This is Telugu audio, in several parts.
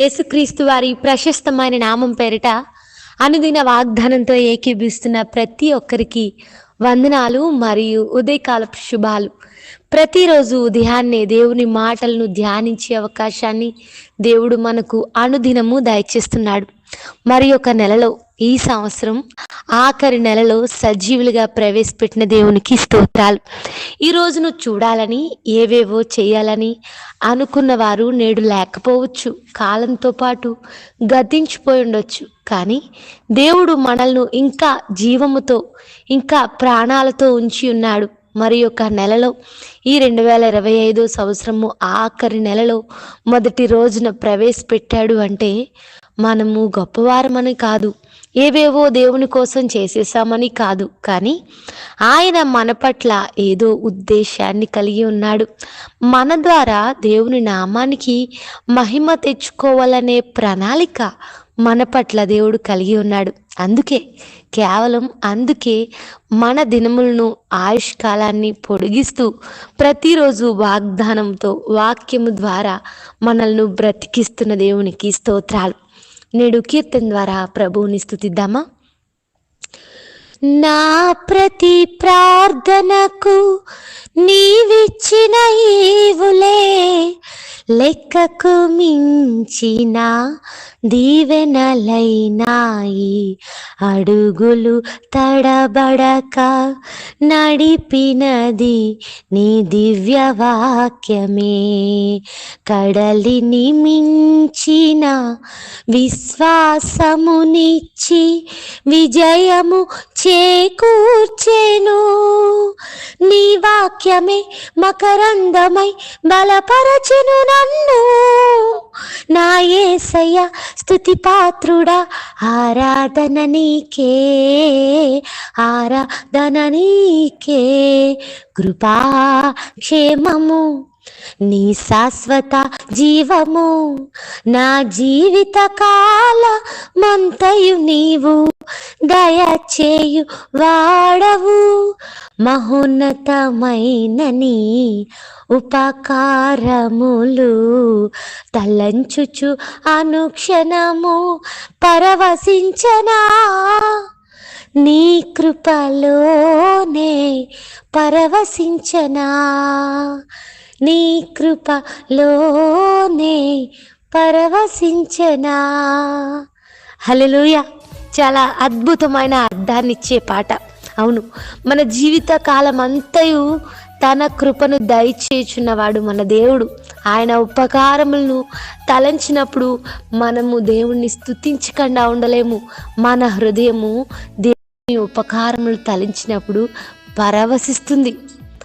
యేసుక్రీస్తు వారి ప్రశస్తమైన నామం పేరిట అనుదిన వాగ్దానంతో ఏకీభిస్తున్న ప్రతి ఒక్కరికి వందనాలు మరియు ఉదయకాలపు శుభాలు. ప్రతిరోజు ఉదయాన్నే దేవుని మాటలను ధ్యానించే అవకాశాన్ని దేవుడు మనకు అనుదినము దయచేస్తున్నాడు. మరి ఒక నెలలో ఈ సంవత్సరం ఆఖరి నెలలో సజీవులుగా ప్రవేశపెట్టిన దేవునికి స్తోత్రాలు. ఈ రోజును చూడాలని ఏవేవో చేయాలని అనుకున్న వారు నేడు లేకపోవచ్చు. కాలంతో పాటు గతించిపోయి ఉండొచ్చు. కానీ దేవుడు మనల్ని ఇంకా జీవముతో ఇంకా ప్రాణాలతో ఉంచి ఉన్నాడు. మరి యొక్క నెలలో ఈ రెండు వేల ఇరవై ఐదో సంవత్సరము ఆఖరి నెలలో మొదటి రోజున ప్రవేశపెట్టాడు అంటే మనము గొప్పవారమని కాదు. ఏవేవో దేవుని కోసం చేసేసామని కాదు కానీ ఆయన మన పట్ల ఏదో ఉద్దేశాన్ని కలిగి ఉన్నాడు. మన ద్వారా దేవుని నామానికి మహిమ తెచ్చుకోవాలనే ప్రణాళిక మన పట్ల దేవుడు కలిగి ఉన్నాడు. అందుకే కేవలం అందుకే మన దినములను ఆయుష్ కాలాన్ని పొడిగిస్తూ ప్రతిరోజు వాగ్దానంతో వాక్యము ద్వారా మనల్ని బ్రతికిస్తున్న దేవునికి స్తోత్రాలు. నేడు కీర్తన ద్వారా ప్రభువుని స్థుతిద్దామా నా ప్రతి ప్రార్థనకు నీవిచ్చిన ఈవులే. లెక్కకు మించిన దీవెనలైనాయి. అడుగులు తడబడక నడిపినది నీ దివ్య వాక్యమే కడలిని మించిన విశ్వాసమునిచ్చి విజయము చేకూర్చెను. నీ వాక్యమే మకరందమై బలపరచెను నన్ను. నా ఏసయ్య స్థుతి పాత్రుడా ఆరాధన నీకే ఆరాధన నీకే. కృపా క్షేమము నీ శాశ్వత జీవము నా జీవిత కాల మంతయు నీవు దయచేయు వాడవు. మహోన్నతమైన నీ ఉపకారములు తలంచుచు అనుక్షణము పరవశించనా. నీ కృపలోనే పరవశించనా. నీ కృపలోనే పరవశించనా. హల్లెలూయా. చాలా అద్భుతమైన అర్థాన్నిచ్చే పాట. అవును మన జీవిత కాలం అంతయు తన కృపను దయచేచున్నవాడు మన దేవుడు. ఆయన ఉపకారములను తలంచినప్పుడు మనము దేవుణ్ణి స్తుతించకుండా ఉండలేము. మన హృదయము దేవుని ఉపకారములు తలంచినప్పుడు పరవశిస్తుంది.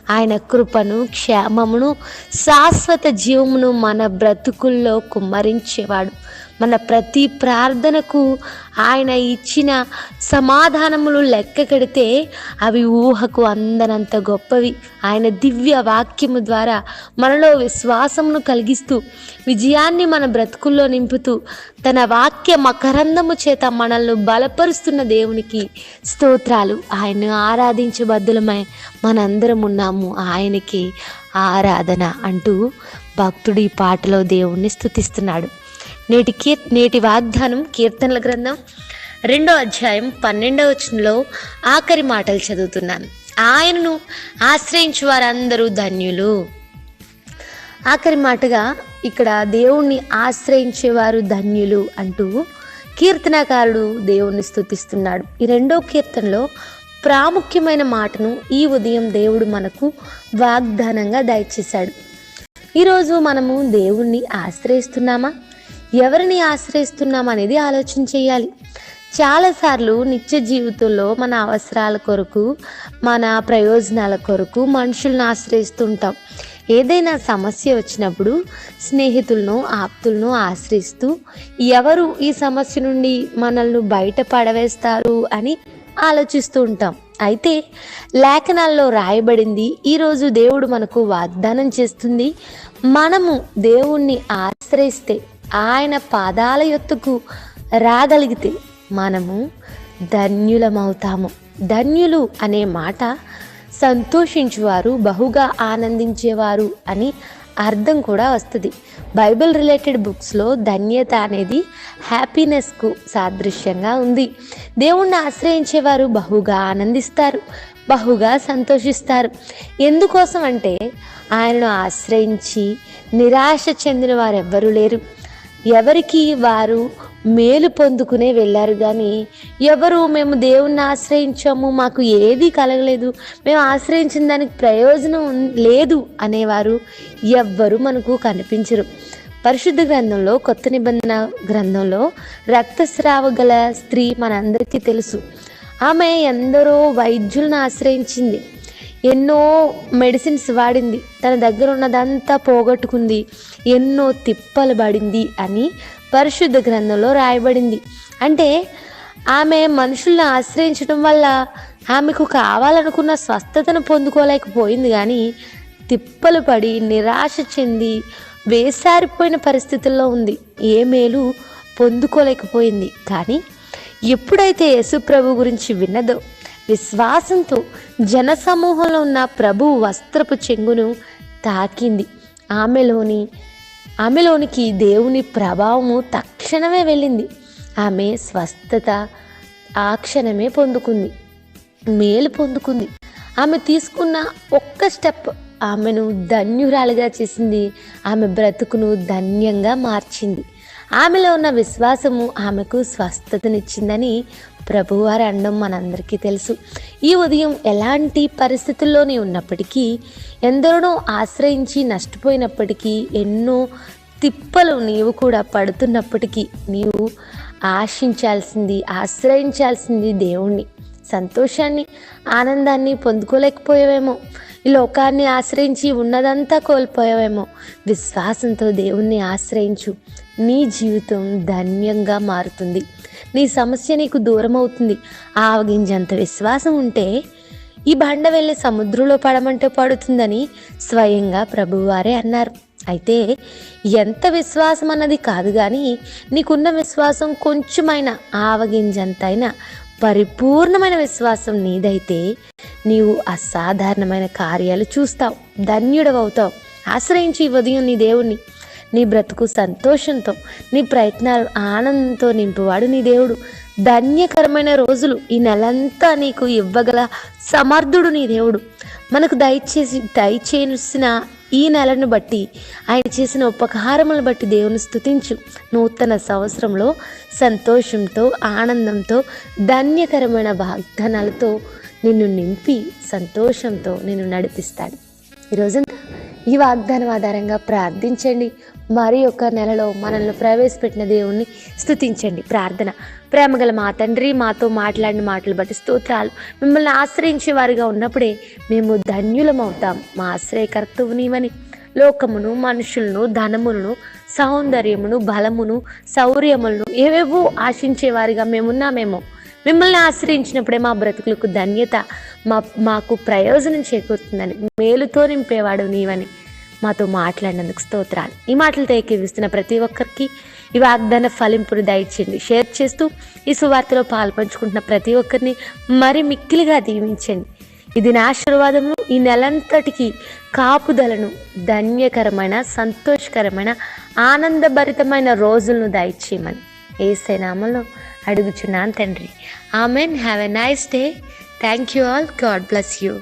ఆయన కృపను క్షేమమును శాశ్వత జీవమును మన బ్రతుకుల్లో కుమ్మరించేవాడు. మన ప్రతి ప్రార్థనకు ఆయన ఇచ్చిన సమాధానములు లెక్క కడితే అవి ఊహకు అందనంత గొప్పవి. ఆయన దివ్య వాక్యము ద్వారా మనలో విశ్వాసమును కలిగిస్తూ విజయాన్ని మన బ్రతుకుల్లో నింపుతూ తన వాక్య మకరందము చేత మనల్ని బలపరుస్తున్న దేవునికి స్తోత్రాలు. ఆయన్ను ఆరాధించబద్దులమై మనందరం ఉన్నాము. ఆయనకి ఆరాధన అంటూ భక్తుడు ఈ పాటలో దేవుణ్ణి స్థుతిస్తున్నాడు నేటి కీర్ నేటి వాగ్దానం కీర్తనల గ్రంథం రెండో అధ్యాయం పన్నెండవ వచనంలో ఆఖరి మాటలు చదువుతున్నాను. ఆయనను ఆశ్రయించు వారందరూ ధన్యులు. ఆఖరి మాటగా ఇక్కడ దేవుణ్ణి ఆశ్రయించేవారు ధన్యులు అంటూ కీర్తనకారుడు దేవుణ్ణి స్థుతిస్తున్నాడు ఈ రెండో కీర్తనలో ప్రాముఖ్యమైన మాటను ఈ ఉదయం దేవుడు మనకు వాగ్దానంగా దయచేశాడు. ఈరోజు మనము దేవుణ్ణి ఆశ్రయిస్తున్నామా? ఎవరిని ఆశ్రయిస్తున్నాం అనేది ఆలోచన చేయాలి. చాలాసార్లు నిత్య జీవితంలో మన అవసరాల కొరకు మన ప్రయోజనాల కొరకు మనుషులను ఆశ్రయిస్తుంటాం. ఏదైనా సమస్య వచ్చినప్పుడు స్నేహితులను ఆప్తులను ఆశ్రయిస్తూ ఎవరు ఈ సమస్య నుండి మనల్ని బయట పడవేస్తారు అని ఆలోచిస్తూ ఉంటాం. అయితే లేఖనాల్లో రాయబడింది ఈరోజు దేవుడు మనకు వాగ్దానం చేస్తుంది మనము దేవుణ్ణి ఆశ్రయిస్తే ఆయన పాదాల ఎత్తుకు రాగలిగితే మనము ధన్యులమవుతాము. ధన్యులు అనే మాట సంతోషించువారు బహుగా ఆనందించేవారు అని అర్థం కూడా వస్తుంది. బైబిల్ రిలేటెడ్ బుక్స్లో ధన్యత అనేది హ్యాపీనెస్కు సాదృశ్యంగా ఉంది. దేవుణ్ణి ఆశ్రయించేవారు బహుగా ఆనందిస్తారు బహుగా సంతోషిస్తారు. ఎందుకోసం అంటే ఆయనను ఆశ్రయించి నిరాశ చెందిన వారు ఎవ్వరూ లేరు. ఎవరికి వారు మేలు పొందుకునే వెళ్ళారు కానీ ఎవరు మేము దేవుణ్ణి ఆశ్రయించాము మాకు ఏది కలగలేదు మేము ఆశ్రయించిన దానికి ప్రయోజనం లేదు అనేవారు ఎవ్వరు మనకు కనిపించరు. పరిశుద్ధ గ్రంథంలో కొత్త నిబంధన గ్రంథంలో రక్తస్రావ గల స్త్రీ మనందరికీ తెలుసు. ఆమె ఎందరో వైద్యులను ఆశ్రయించింది. ఎన్నో మెడిసిన్స్ వాడింది. తన దగ్గర ఉన్నదంతా పోగొట్టుకుంది. ఎన్నో తిప్పలు పడింది అని పరిశుద్ధ గ్రంథంలో రాయబడింది. అంటే ఆమె మనుషుల్ని ఆశ్రయించడం వల్ల ఆమెకు కావాలనుకున్న స్వస్థతను పొందుకోలేకపోయింది కానీ తిప్పలు పడి నిరాశ చెంది వేసారిపోయిన పరిస్థితుల్లో ఉంది. ఏ మేలు పొందుకోలేకపోయింది. కానీ ఎప్పుడైతే యేసుప్రభు గురించి విన్నదో విశ్వాసంతో జనసమూహంలో ఉన్న ప్రభు వస్త్రపు చెంగును తాకింది. ఆమెలోని ఆమెలోనికి దేవుని ప్రభావము తక్షణమే వెళ్ళింది. ఆమె స్వస్థత ఆ క్షణమే పొందుకుంది. మేలు పొందుకుంది. ఆమె తీసుకున్న ఒక్క స్టెప్ ఆమెను ధన్యురాలుగా చేసింది. ఆమె బ్రతుకును ధన్యంగా మార్చింది. ఆమెలో ఉన్న విశ్వాసము ఆమెకు స్వస్థతనిచ్చిందని ప్రభువారు అనడం మనందరికీ తెలుసు. ఈ ఉదయం ఎలాంటి పరిస్థితుల్లోనే ఉన్నప్పటికీ ఎందరినో ఆశ్రయించి నష్టపోయినప్పటికీ ఎన్నో తిప్పలు నీవు కూడా పడుతున్నప్పటికీ నీవు ఆశించాల్సింది ఆశ్రయించాల్సింది దేవుణ్ణి. సంతోషాన్ని ఆనందాన్ని పొందుకోలేకపోయావేమో. ఈ లోకాన్ని ఆశ్రయించి ఉన్నదంతా కోల్పోయావేమో. విశ్వాసంతో దేవుణ్ణి ఆశ్రయించు. నీ జీవితం ధన్యంగా మారుతుంది. నీ సమస్య నీకు దూరం అవుతుంది. ఆవగింజంత విశ్వాసం ఉంటే ఈ బండ వెళ్ళి సముద్రంలో పడమంటే పడుతుందని స్వయంగా ప్రభువారే అన్నారు. అయితే ఎంత విశ్వాసం అన్నది కాదు కానీ నీకున్న విశ్వాసం కొంచెమైన ఆవగింజంతైనా పరిపూర్ణమైన విశ్వాసం నీదైతే నీవు అసాధారణమైన కార్యాలు చూస్తావు. ధన్యుడవవుతావు. ఆశ్రయించి ఈ ఉదయం నీ దేవుణ్ణి నీ బ్రతుకు సంతోషంతో నీ ప్రయత్నాలు ఆనందంతో నింపువాడు నీ దేవుడు. ధన్యకరమైన రోజులు ఈ నెలంతా నీకు ఇవ్వగల సమర్థుడు నీ దేవుడు. మనకు దయచేసి దయచేసిన ఈ నెలను బట్టి ఆయన చేసిన ఉపకారములను బట్టి దేవుని స్థుతించు నూతన సంవత్సరంలో సంతోషంతో ఆనందంతో ధన్యకరమైన వాగ్దానాలతో నిన్ను నింపి సంతోషంతో నిన్ను నడిపిస్తాడు. ఈరోజంతా ఈ వాగ్దానం ఆధారంగా ప్రార్థించండి. మరి ఒక నెలలో మనల్ని ప్రవేశపెట్టిన దేవుణ్ణి స్థుతించండి ప్రార్థన. ప్రేమగల మా తండ్రి మాతో మాట్లాడిన మాటలు బట్టి స్తోత్రాలు. మిమ్మల్ని ఆశ్రయించే వారిగా ఉన్నప్పుడే మేము ధన్యులమవుతాం మా ఆశ్రయకర్తవు నీవని. లోకమును మనుషులను ధనమును సౌందర్యమును బలమును శౌర్యములను ఏవేవో ఆశించేవారిగా మేమున్నామేమో. మిమ్మల్ని ఆశ్రయించినప్పుడే మా బ్రతుకులకు ధన్యత మా మాకు ప్రయోజనం చేకూరుతుందని మేలుతో నింపేవాడు నీవని. మాతో మాట్లాడినందుకు స్తోత్రాలు. ఈ మాటలతో ఏకీవిస్తున్న ప్రతి ఒక్కరికి ఈ వాగ్దాన ఫలింపును దయచేయండి. షేర్ చేస్తూ ఈ సువార్తలో పాల్పంచుకుంటున్న ప్రతి ఒక్కరిని మరి మిక్కిలిగా దీవించండి. ఇది నా ఆశీర్వాదము ఈ నెలంతటికి కాపుదలను ధన్యకరమైన సంతోషకరమైన ఆనందభరితమైన రోజులను దయచేయమని ఏసే నామంలో అడుగుచున్నాను తండ్రి. Amen. Have a nice day. Thank you all. God bless you.